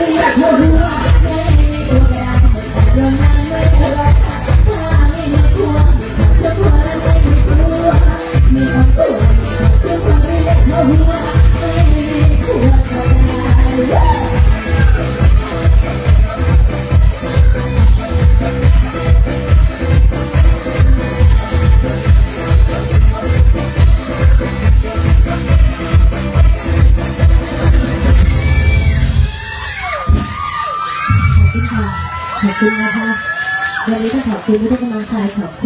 Yeah. ค่ะ ขอบคุณนะคะ วันนี้ก็ขอบคุณที่กำลังใจขอบคุณ